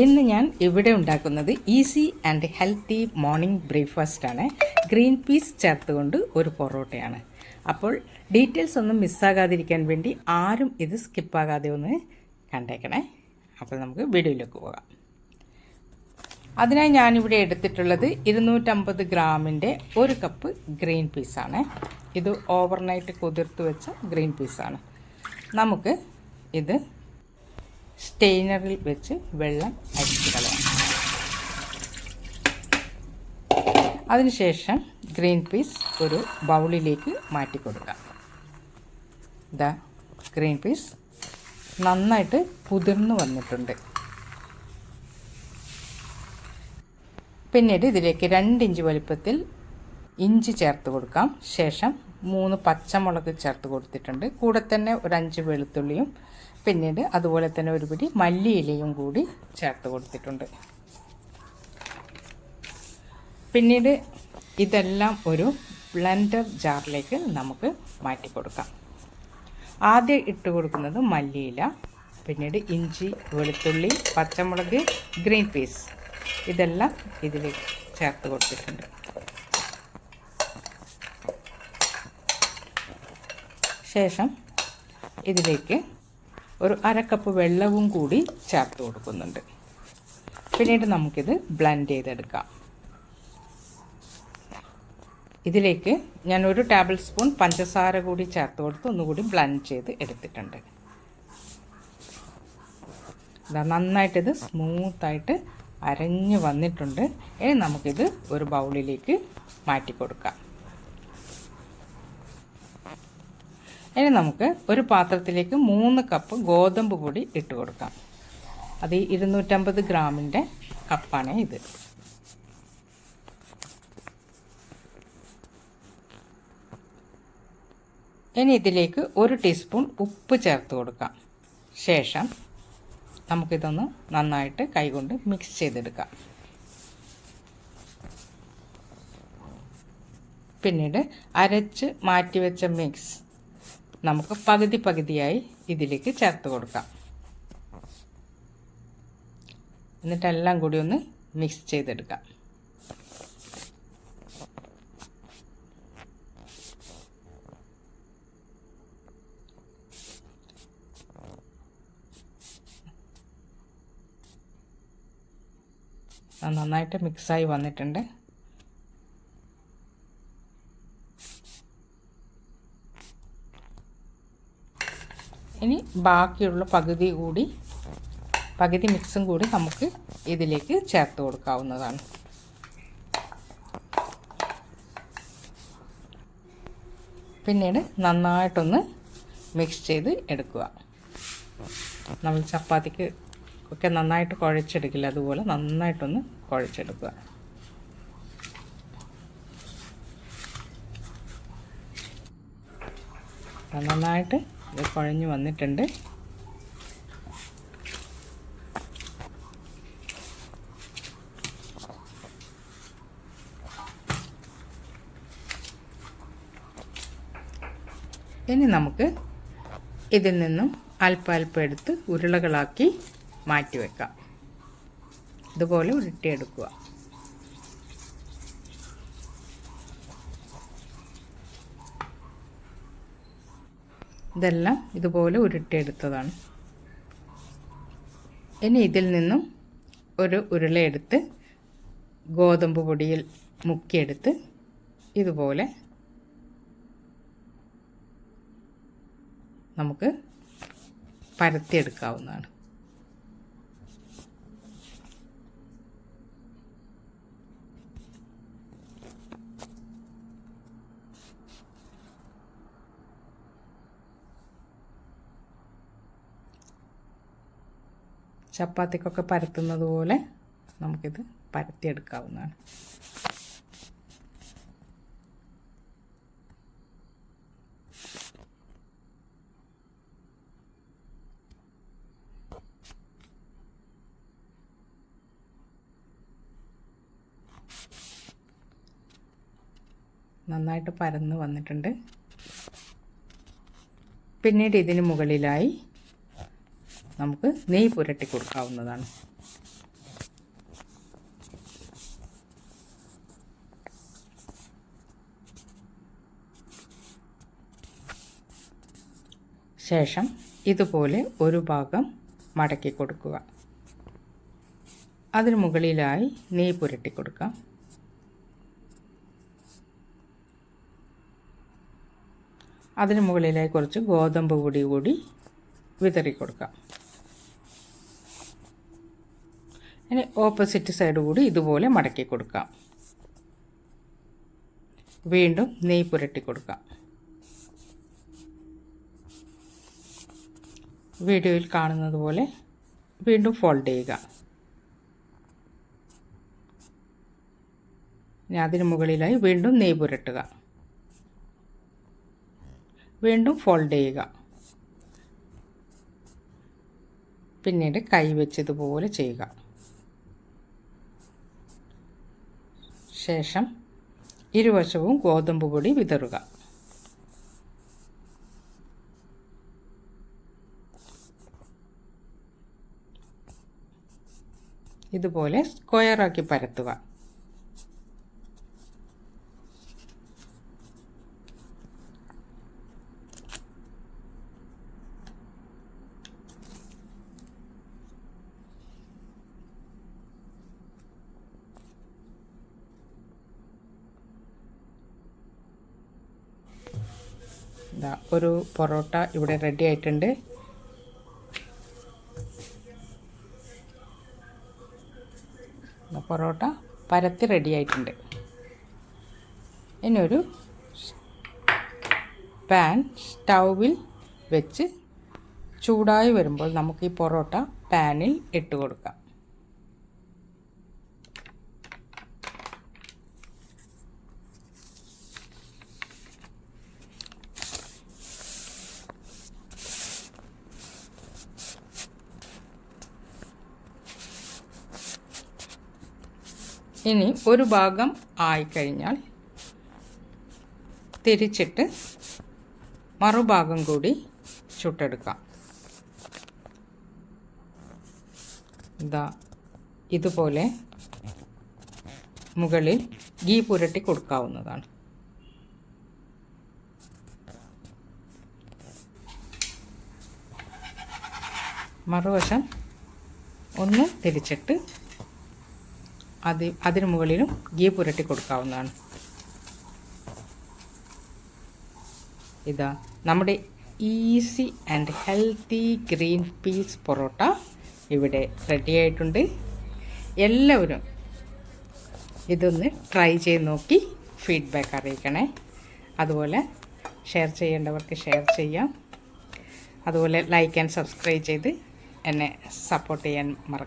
ഇന്ന് ഞാൻ ഇവിടെ ഉണ്ടാക്കുന്നത് easy and healthy morning breakfast ആണ്. ഗ്രീൻ പീസ് ചേർത്തുകൊണ്ട് ഒരു പൊറോട്ടയാണ്. അപ്പോൾ ഡീറ്റെയിൽസ് ഒന്നും മിസ്സാകാതിരിക്കാൻ വേണ്ടി ആരും ഇത് സ്കിപ്പാകാതെ ഒന്ന് കണ്ടേക്കണേ. അപ്പോൾ നമുക്ക് വീഡിയോയിലേക്ക് പോകാം. അതിനായി ഞാനിവിടെ എടുത്തിട്ടുള്ളത് ഇരുന്നൂറ്റമ്പത് ഗ്രാമിന്റെ ഒരു കപ്പ് ഗ്രീൻ പീസാണ് ഇത് ഓവർനൈറ്റ് കുതിർത്ത് വെച്ച ഗ്രീൻ പീസാണ് നമുക്ക് ഇത് സ്റ്റെയിനറിൽ വെച്ച് വെള്ളം അരിച്ച് കളയാം. അതിനുശേഷം ഗ്രീൻ പീസ് ഒരു ബൗളിലേക്ക് മാറ്റി കൊടുക്കാം. ഇതാ ഗ്രീൻ പീസ് നന്നായിട്ട് കുതിർന്ന് വന്നിട്ടുണ്ട്. പിന്നീട് ഇതിലേക്ക് രണ്ട് ഇഞ്ച് വലുപ്പത്തിൽ ഇഞ്ചി ചേർത്ത് കൊടുക്കാം. ശേഷം മൂന്ന് പച്ചമുളക് ചേർത്ത് കൊടുത്തിട്ടുണ്ട്. കൂടെ തന്നെ ഒരു അഞ്ച് വെളുത്തുള്ളിയും പിന്നീട് അതുപോലെ തന്നെ ഒരു പിടി മല്ലിയിലയും കൂടി ചേർത്ത് കൊടുത്തിട്ടുണ്ട്. പിന്നീട് ഇതെല്ലാം ഒരു ബ്ലെൻഡർ ജാറിലേക്ക് നമുക്ക് മാറ്റി കൊടുക്കാം. ആദ്യം ഇട്ട് കൊടുക്കുന്നത് മല്ലിയില പിന്നീട് ഇഞ്ചി വെളുത്തുള്ളി പച്ചമുളക് ഗ്രീൻ പീസ്. ഇതെല്ലാം ഇതിലേക്ക് ചേർത്ത് കൊടുത്തിട്ടുണ്ട്. ശേഷം ഇതിലേക്ക് ഒരു അരക്കപ്പ് വെള്ളവും കൂടി ചേർത്ത് കൊടുക്കുന്നുണ്ട്. പിന്നീട് നമുക്കിത് ബ്ലെൻഡ് ചെയ്തെടുക്കാം. ഇതിലേക്ക് ഞാൻ ഒരു ടേബിൾ സ്പൂൺ പഞ്ചസാര കൂടി ചേർത്ത് കൊടുത്ത് ഒന്നുകൂടി ബ്ലെൻഡ് ചെയ്ത് എടുത്തിട്ടുണ്ട്. നന്നായിട്ടിത് സ്മൂത്തായിട്ട് അരഞ്ഞ് വന്നിട്ടുണ്ട്. ഇനി നമുക്കിത് ഒരു ബൗളിലേക്ക് മാറ്റി കൊടുക്കാം. ഇനി നമുക്ക് ഒരു പാത്രത്തിലേക്ക് മൂന്ന് കപ്പ് ഗോതമ്പ് പൊടി ഇട്ട് കൊടുക്കാം. അത് ഇരുന്നൂറ്റമ്പത് ഗ്രാമിന്റെ കപ്പാണ് ഇത്. ഇനി ഇതിലേക്ക് ഒരു ടീസ്പൂൺ ഉപ്പ് ചേർത്ത് കൊടുക്കാം. ശേഷം നമുക്കിതൊന്ന് നന്നായിട്ട് കൈകൊണ്ട് മിക്സ് ചെയ്തെടുക്കാം. പിന്നീട് അരച്ച് മാറ്റിവെച്ച മിക്സ് നമുക്ക് പകുതി പകുതിയായി ഇതിലേക്ക് ചേർത്ത് കൊടുക്കാം. എന്നിട്ടെല്ലാം കൂടി ഒന്ന് മിക്സ് ചെയ്തെടുക്കാം. നന്നായിട്ട് മിക്സായി വന്നിട്ടുണ്ട്. ഇനി ബാക്കിയുള്ള പകുതി കൂടി പകുതി മിക്സും കൂടി നമുക്ക് ഇതിലേക്ക് ചേർത്ത് കൊടുക്കാവുന്നതാണ്. പിന്നീട് നന്നായിട്ടൊന്ന് മിക്സ് ചെയ്ത് എടുക്കുക. നമ്മൾ ചപ്പാത്തിക്ക് ഒക്കെ നന്നായിട്ട് കുഴച്ചെടുക്കില്ല അതുപോലെ നന്നായിട്ടൊന്ന് കുഴച്ചെടുക്കുക. നന്നായിട്ട് ഇത് കുഴഞ്ഞ് വന്നിട്ടുണ്ട്. ഇനി നമുക്ക് ഇതിൽ നിന്നും അല്പ അല്പം എടുത്ത് ഉരുളകളാക്കി മാറ്റി വെക്കാം ഇതുപോലെ ഉരുട്ടിയെടുക്കുക. ഇതെല്ലാം ഇതുപോലെ ഉരുട്ടിയെടുത്തതാണ്. ഇനി ഇതിൽ നിന്നും ഒരു ഉരുളയെടുത്ത് ഗോതമ്പ് പൊടിയിൽ മുക്കിയെടുത്ത് ഇതുപോലെ നമുക്ക് പരത്തിയെടുക്കാവുന്നതാണ്. ചപ്പാത്തിക്കൊക്കെ പരത്തുന്നത് പോലെ നമുക്കിത് പരത്തിയെടുക്കാവുന്നതാണ്. നന്നായിട്ട് പരന്ന് വന്നിട്ടുണ്ട്. പിന്നീട് ഇതിന് മുകളിലായി നമുക്ക് നെയ്യ് പുരട്ടി കൊടുക്കാവുന്നതാണ്. ശേഷം ഇതുപോലെ ഒരു ഭാഗം മടക്കി കൊടുക്കുക. അതിന് മുകളിലായി നെയ്യ് പുരട്ടി കൊടുക്കാം. അതിന് മുകളിലായി കുറച്ച് ഗോതമ്പ് പൊടി കൂടി വിതറി കൊടുക്കാം. ഇനി ഓപ്പോസിറ്റ് സൈഡ് കൂടി ഇതുപോലെ മടക്കി കൊടുക്കാം. വീണ്ടും നെയ് പുരട്ടി കൊടുക്കാം. വീഡിയോയിൽ കാണുന്നത് പോലെ വീണ്ടും ഫോൾഡ് ചെയ്യുക. ഇനി അതിന് മുകളിലായി വീണ്ടും നെയ് പുരട്ടുക. വീണ്ടും ഫോൾഡ് ചെയ്യുക. പിന്നീട് കൈ വെച്ചതുപോലെ ചെയ്യുക. ശേഷം ഇരുവശവും ഗോതമ്പ് പൊടി വിതറുക. ഇതുപോലെ സ്ക്വയറാക്കി പരത്തുക. ഇതാ ഒരു പൊറോട്ട ഇവിടെ റെഡി ആയിട്ടുണ്ട്. പൊറോട്ട പരത്തി റെഡി ആയിട്ടുണ്ട്. ഇനി ഒരു പാൻ സ്റ്റൗവിൽ വെച്ച് ചൂടായി വരുമ്പോൾ നമുക്ക് ഈ പൊറോട്ട പാനിൽ ഇട്ട് കൊടുക്കാം. ഇനി ഒരു ഭാഗം ആയിക്കഴിഞ്ഞാൽ തിരിച്ചിട്ട് മറുഭാഗം കൂടി ചുട്ടെടുക്കാം. ഇതാ ഇതുപോലെ മുകളിൽ ഗീ പുരട്ടി കൊടുക്കാവുന്നതാണ്. മറുവശം ഒന്ന് തിരിച്ചിട്ട് അത് അതിന് മുകളിലും ഗീ പുരട്ടി കൊടുക്കാവുന്നതാണ്. ഇതാ നമ്മുടെ easy and healthy green peas parotta ഇവിടെ റെഡി ആയിട്ടുണ്ട്. എല്ലാവരും ഇതൊന്ന് ട്രൈ ചെയ്ത് നോക്കി ഫീഡ്ബാക്ക് അറിയിക്കണേ. അതുപോലെ ഷെയർ ചെയ്യേണ്ടവർക്ക് ഷെയർ ചെയ്യാം. അതുപോലെ ലൈക്ക് ആൻഡ് സബ്സ്ക്രൈബ് ചെയ്ത് എന്നെ സപ്പോർട്ട് ചെയ്യാൻ മറക്കും